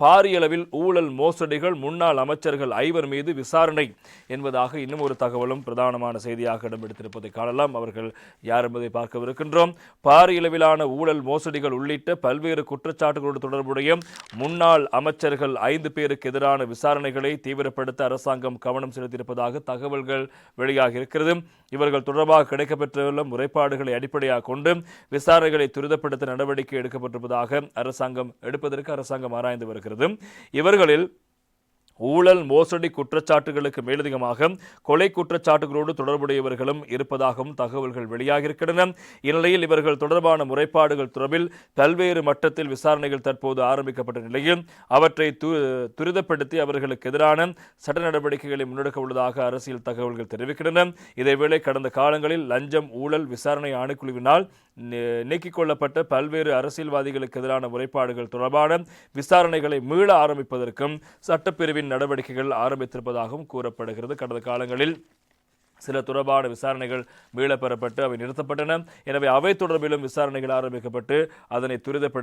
பாரியளவில் ஊழல் மோசடிகள் முன்னாள் அமைச்சர்கள் ஐவர் மீது விசாரணை என்பதாக இன்னும் ஒரு தகவலும் பிரதானமான செய்தியாக இடம்பெடுத்திருப்பதை காணலாம். அவர்கள் யார் என்பதை பார்க்கவிருக்கின்றோம். பாரியளவிலான ஊழல் மோசடிகள் உள்ளிட்ட பல்வேறு குற்றச்சாட்டுகளோடு தொடர்புடைய முன்னாள் அமைச்சர்கள் ஐந்து பேருக்கு எதிரான விசாரணைகளை தீவிரப்படுத்த அரசாங்கம் கவனம் செலுத்தியிருப்பதாக தகவல்கள் வெளியாகி இருக்கிறது இவர்கள் தொடர்பாக கிடைக்கப்பெற்றுள்ள முறைப்பாடுகளை அடிப்படையாக கொண்டு விசாரணைகளை துரிதப்படுத்த நடவடிக்கை எடுக்கப்பட்டிருப்பதாக அரசாங்கம் எடுப்பதற்கு அரசாங்கம் ஆராய்ந்து வருகிறது இவர்களில் ஊழல் மோசடி குற்றச்சாட்டுகளுக்கு மேலதிகமாக கொலை குற்றச்சாட்டுகளோடு தொடர்புடையவர்களும் இருப்பதாகவும் தகவல்கள் வெளியாகியிருக்கின்றன. இந்நிலையில் இவர்கள் தொடர்பான முறைப்பாடுகள் தொடர்பில் பல்வேறு மட்டத்தில் விசாரணைகள் தற்போது ஆரம்பிக்கப்பட்ட நிலையில் அவற்றை துரிதப்படுத்தி அவர்களுக்கு எதிரான சட்ட நடவடிக்கைகளை முன்னெடுக்க உள்ளதாக அரசியல் தகவல்கள் தெரிவிக்கின்றன. இதேவேளை கடந்த காலங்களில் லஞ்சம் ஊழல் விசாரணை ஆணைக்குழுவினால் நீக்கிக் கொள்ளப்பட்ட பல்வேறு அரசியல்வாதிகளுக்கு எதிரான முறைப்பாடுகள் தொடர்பான விசாரணைகளை மீள ஆரம்பிப்பதற்கும் சட்டப்பிரிவின் நடவடிக்கைகள் ஆரம்பித்திருப்பதாகவும் கூறப்படுகிறது. கடந்த காலங்களில் சில தொடர்பான விசாரணைகள் மீளப்பெறப்பட்டு அவை நிறுத்தப்பட்டன. எனவே அவை தொடர்பிலும் விசாரணைகள் ஆரம்பிக்கப்பட்டு அதனை துரிதப்படுத்த